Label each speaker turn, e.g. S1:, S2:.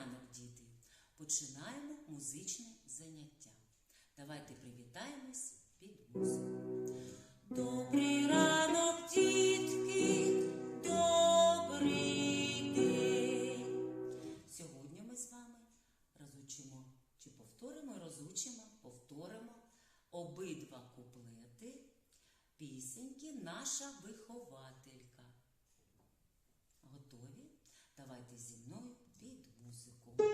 S1: ранок, діти! Починаємо музичне заняття. Давайте привітаємось під музику. Добрий ранок, дітки! Добрий день! Сьогодні ми з вами розучимо чи повторимо, розучимо, повторимо обидва куплети пісеньки наша вихователька. Готові? Давайте зі мною під